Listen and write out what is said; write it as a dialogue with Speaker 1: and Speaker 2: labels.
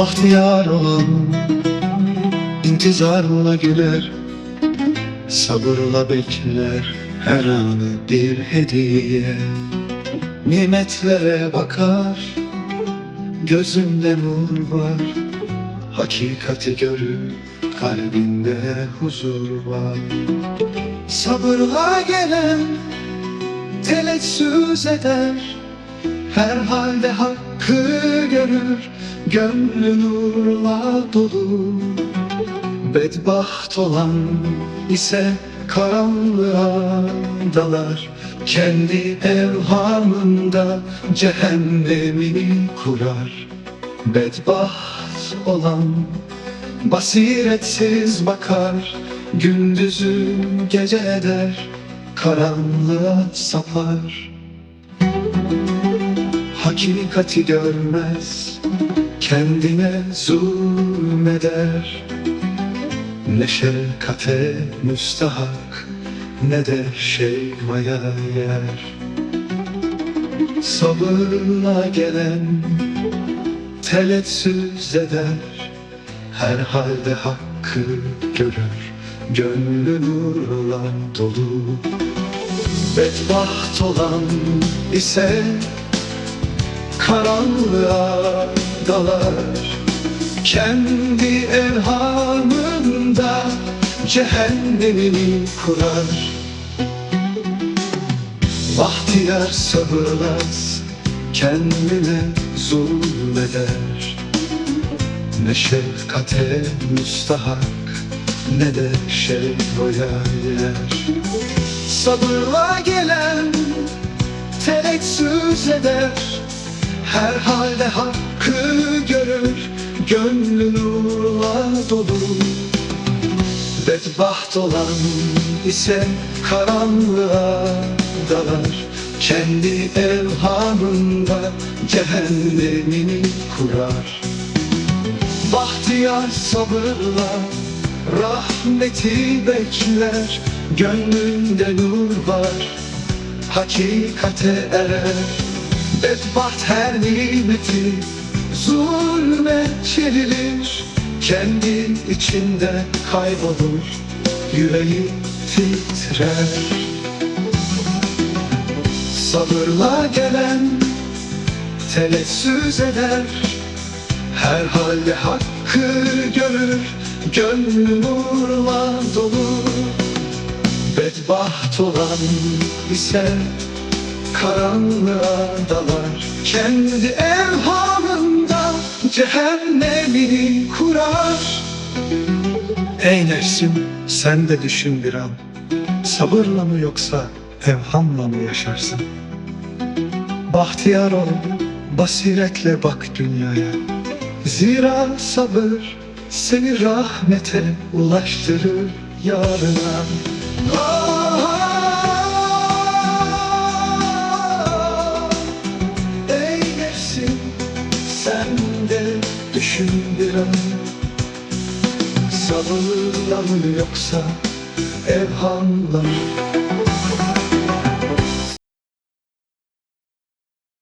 Speaker 1: Bahtiyar olan intizarla güler Sabırla bekler her anı bir hediye. Nimetlere bakar Gözünde nur var Hakikati görür Kalbinde huzur var. Sabırla gelen Tenezzüz eder Her halde hakkı görür Gönlü nurla dolu Bedbaht olan ise karanlığa dalar. Kendi evhamında cehennemini kurar. Bedbaht olan basiretsiz bakar Gündüzü gece eder karanlığa sapar. Hakikati görmez kendine zulmeder. Ne şefkate müstahak ne de şeymaya yer. Sabırla gelen teletsiz eder. Her halde hakkı görür Gönlü nurla dolu. Bedbaht olan ise karanlığa dalar Kendi evhamında cehennemini kurar. Bahtiyar sabırlaz kendine zulmeder. Ne şefkate müstahak ne de şevkoya yer Sabırla gelen tenezzüz eder Her halde hakkı görür Gönlü nurla dolu. Bedbaht olan ise karanlığa dalar. Kendi evhamında cehennemini kurar. Bahtiyar sabırla rahmeti bekler. Gönlünde nur var hakikate erer. Bedbaht her nimeti zulme çevrilir Kendi içinde kaybolur yüreği titrer. Sabırla gelen telessüz eder Her halde hakkı görür Gönlü nurla dolu. Bedbaht olan ise karanlığa dalar Kendi evhamında cehennemini kurar. Ey nefsim sen de düşün bir an. Sabırla mı yoksa evhamla mı yaşarsın? Bahtiyar ol, basiretle bak dünyaya. Zira sabır seni rahmete ulaştırır yarına düşün bir an Sabırla mı yoksa evhamla mı